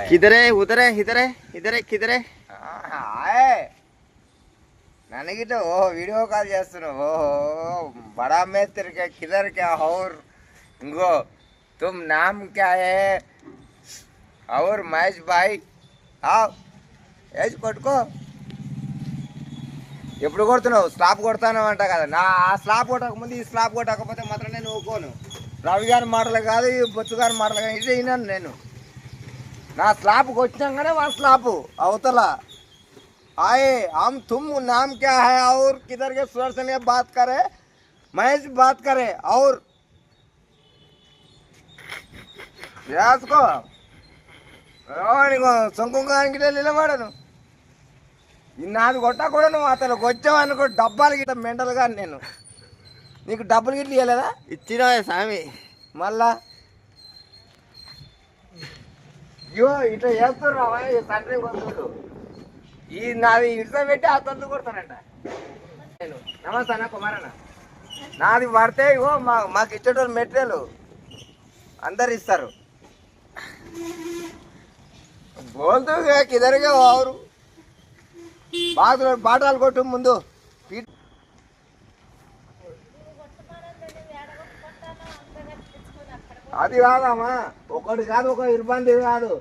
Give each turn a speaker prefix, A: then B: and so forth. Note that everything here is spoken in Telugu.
A: किधर है उधर है इधर है इधर है किधर है
B: ఆయ్ ನನಗಿಟ್ಟು ಓಹೋ ವಿಡಿಯೋ ಕಾಲ್ చేస్తున్నావు ఓహో बड़ा मित्र के किधर क्या और इंगो तुम नाम क्या है और महेश भाई आओ ఏజ్ కొట్టుకో ఎప్పుడు కొడుతున్నావు స్లాప్ కొడతాను అంట కదా నా ఆ స్లాప్ కొట్టక ముందు ఈ స్లాప్ కొట్టకపోతే మాత్రం నేను ఊకోను రవి గారి మాటలు కాదు ఈ బొత్తు గారి మాటలు కాదు ఇదే విన్నాను నేను నా స్లాప్ వచ్చినాకనే వాళ్ళ స్లాప్ అవతల आए हम तुम नाम क्या है और किधर के स्वर से बात करे महेश बात करे और రాసుకో నీకు సొంకుగానికి నిలబడను నాది కొట్టా కూడా నువ్వు అతనికి వచ్చావనుకో డబ్బాలు గిట్ట మెంటల్గా నేను నీకు డబ్బులు గిట్ల ఇవ్వలేదా
A: ఇచ్చినా స్వామి
B: మళ్ళా అయ్యో ఇట్లా చేస్తున్నావా ఈ తండ్రి బంధువులు. ఈ నాది ఇడితో పెట్టి ఆ తల్లు కొడతానంట నేను నమస్తే అన్న కుమారన్న. నాది పడితే ఇగో మా మాకు ఇచ్చేటోళ్ళు మెటీరియల్ అందరు ఇస్తారు. బోల్తూ కిదరిగా వారు బాగా బాటాలు కొట్టు ముందు. అది కాదమ్మా ఒకటి కాదు ఒక ఇబ్బంది కాదు.